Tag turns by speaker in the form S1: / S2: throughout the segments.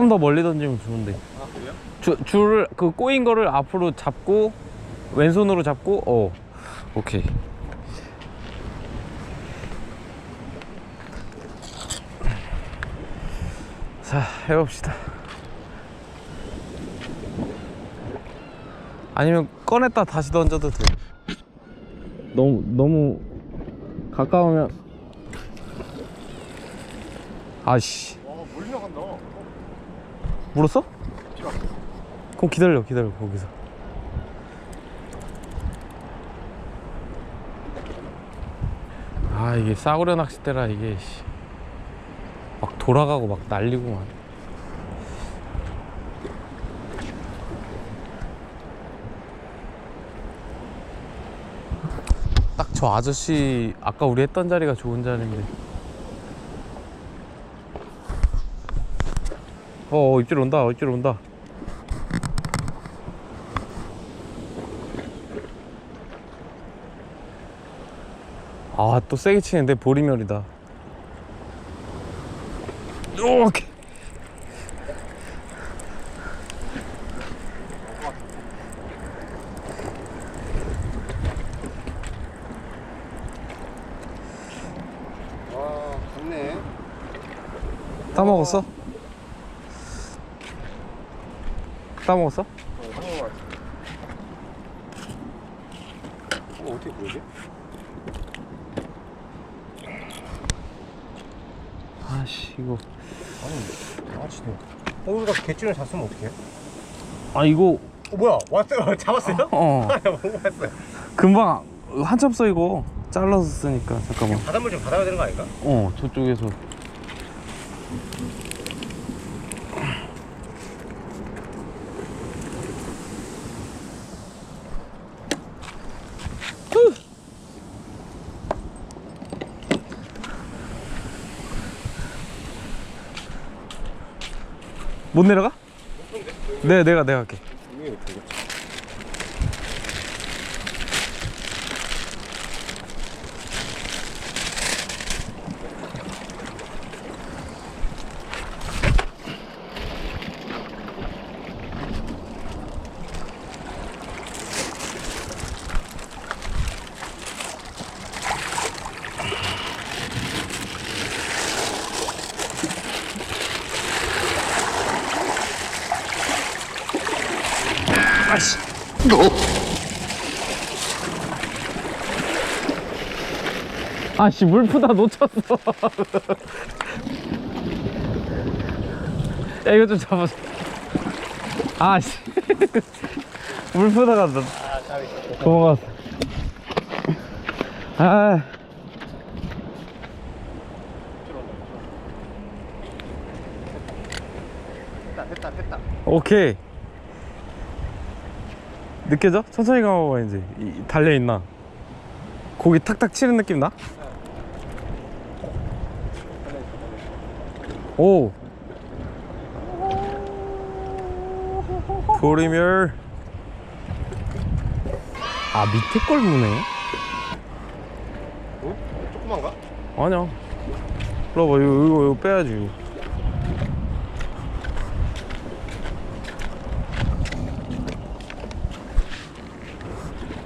S1: 조금 더 멀리 던지면 좋은데.
S2: 아 그래요?
S1: 줄, 줄을 그 꼬인 거를 앞으로 잡고 왼손으로 잡고 어. 오케이. 자 해봅시다. 아니면 꺼냈다 다시 던져도 돼 너무 너무 가까우면. 아씨.
S2: 와 멀리 나간다
S1: 물었어? 그럼 기다려 기다려 거기서 아 이게 싸구려 낚싯대라 이게 씨. 막 돌아가고 막 날리고만 딱 저 아저씨 아까 우리 했던 자리가 좋은 자리인데 어 어, 입질 온다 입질 온다. 아 또 세게 치는데 보리멸이다. 오케이.
S2: 와 갔네.
S1: 따 먹었어? 따 먹었어?
S2: 어 어떻게 보이지?
S1: 아씨 이거
S2: 아니 아 진짜 어 우리가 개줄을 잡으면 어떡해?
S1: 아 이거
S2: 어 뭐야 왔어요 잡았어요?
S1: 어
S2: 아못 봤어요
S1: 금방 한참 써 이거 잘라서 쓰니까 잠깐만
S2: 바닷물 좀 받아야 되는 거 아닌가?
S1: 어 저쪽에서 못 내려가? 네 내가 내가 할게 아씨. 아씨 물 푸다 놓쳤어. 야 이거 좀 잡아줘 아씨. 물 푸다가
S2: 너아 짜리
S1: 도망갔어. 아.
S2: 됐다 됐다 됐다.
S1: 오케이 느껴져? 천천히 가봐봐 이제 이- 달려있나 고기 탁탁 치는 느낌 나? 오 도리멸 아 밑에 걸 무네
S2: 어? 조그만가?
S1: 아니야 와봐 이거, 이거, 이거 빼야지 이거.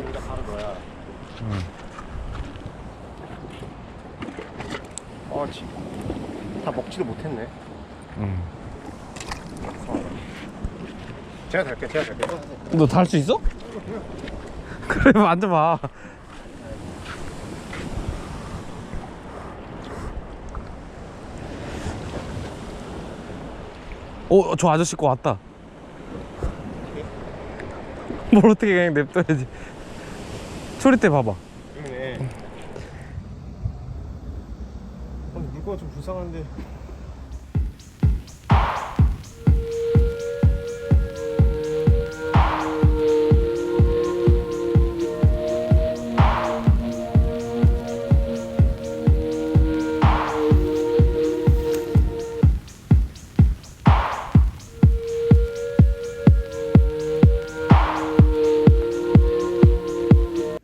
S2: 여기다 바로 넣어야 아 지. 다 먹지도 못했네
S1: 응.
S2: 제가 달게 제가 달게
S1: 너 달 수 있어? 그래 만져봐 어, 저 아저씨 거 왔다. 뭘 어떻게 그냥 냅둬야지. 소리대 봐봐.
S2: 물고가 좀 불쌍한데